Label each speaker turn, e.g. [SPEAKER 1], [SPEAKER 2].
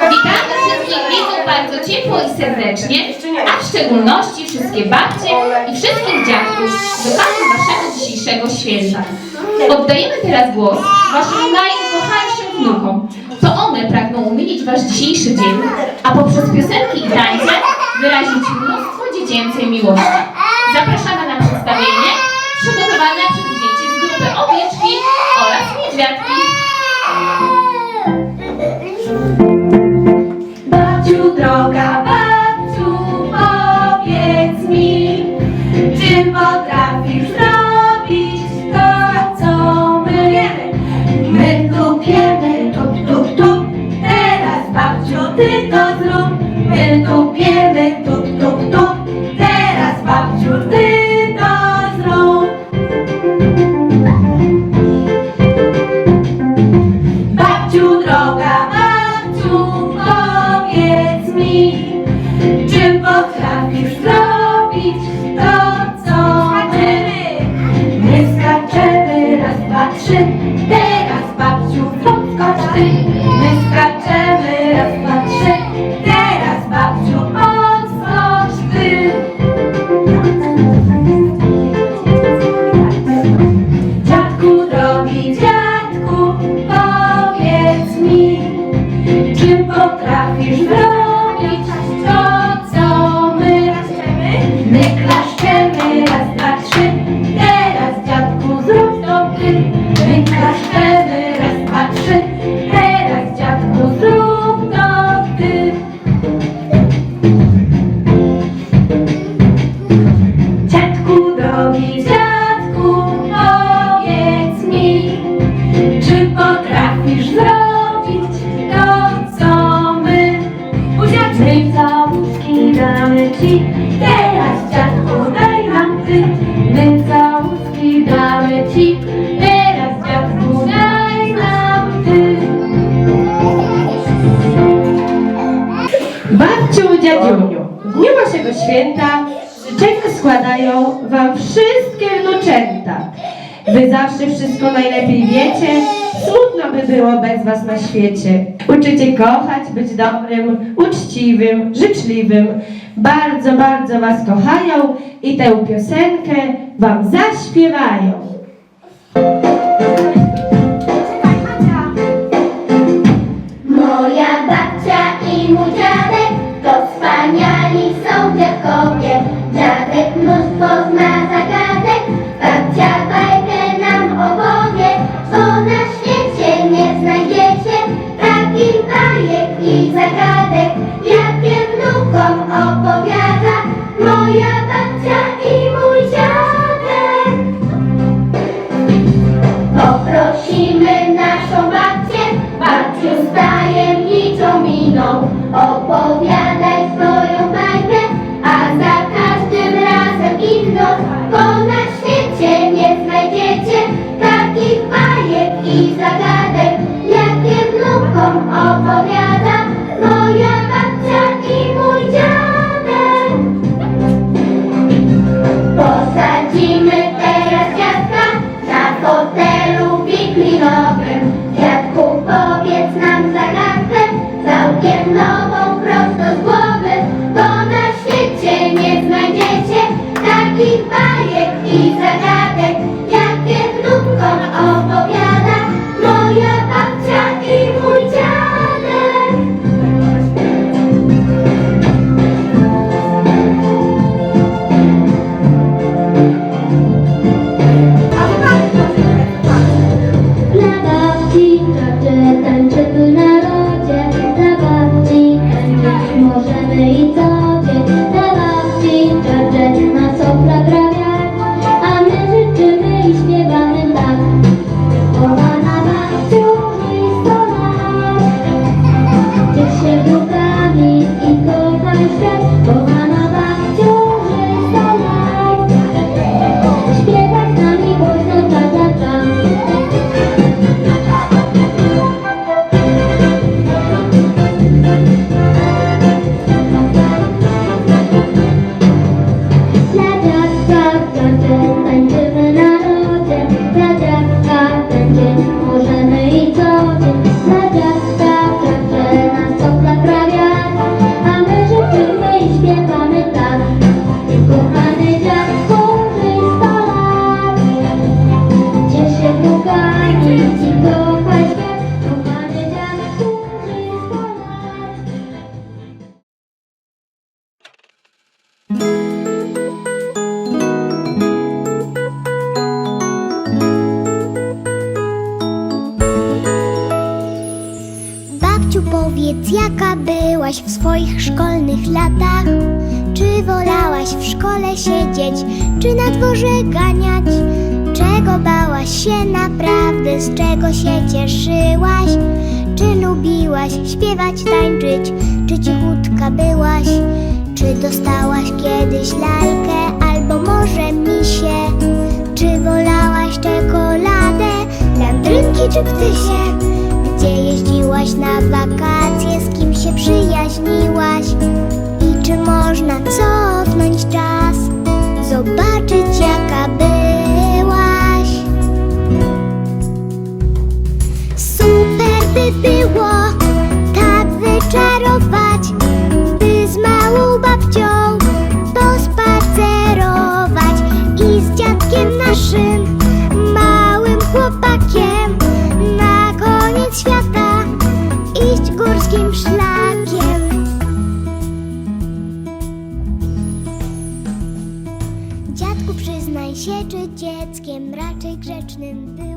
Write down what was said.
[SPEAKER 1] Witamy wszystkich widzów bardzo ciepło i serdecznie, a w szczególności wszystkie babcie i wszystkich dziadków z okazji waszego dzisiejszego święta. Oddajemy teraz głos waszym najukochańszym wnukom. To one pragną umilić wasz dzisiejszy dzień, a poprzez piosenki i tańce wyrazić mnóstwo dziecięcej miłości. Zapraszamy na przedstawienie przygotowane przez dzieci z grupy Owieczki oraz Niedźwiadki.
[SPEAKER 2] Potrafisz zrobić to, co my? My skaczemy, raz, dwa, trzy, teraz babciu, podskocz ty. My skaczemy, raz, dwa, trzy, teraz babciu, podskocz ty. Dziadku, drogi dziadku, powiedz mi, czy potrafisz zrobić to, My
[SPEAKER 3] w dniu waszego święta życzenia składają wam wszystkie wnuczęta. Wy zawsze wszystko najlepiej wiecie, smutno by było bez was na świecie. Uczycie kochać, być dobrym, uczciwym, życzliwym. Bardzo, bardzo was kochają i tę piosenkę wam zaśpiewają.
[SPEAKER 4] Moja babcia i mój dziadek Powiedz,
[SPEAKER 5] jaka byłaś w swoich szkolnych latach? Czy wolałaś w szkole siedzieć, czy na dworze ganiać? Czego bałaś się naprawdę, z czego się cieszyłaś? Czy lubiłaś śpiewać, tańczyć, czy cichutka byłaś? Czy dostałaś kiedyś lalkę, albo może misie? Czy wolałaś czekoladę, landrynki czy ptysie? Na wakacje, z kim się przyjaźniłaś? I czy można cofnąć czas, zobaczyć jaka byłaś? Super by było tak wyczarować, by z małą babcią pospacerować i z dziadkiem naszym małym chłopakiem szlakiem. Dziadku, przyznaj się, czy dzieckiem raczej grzecznym był?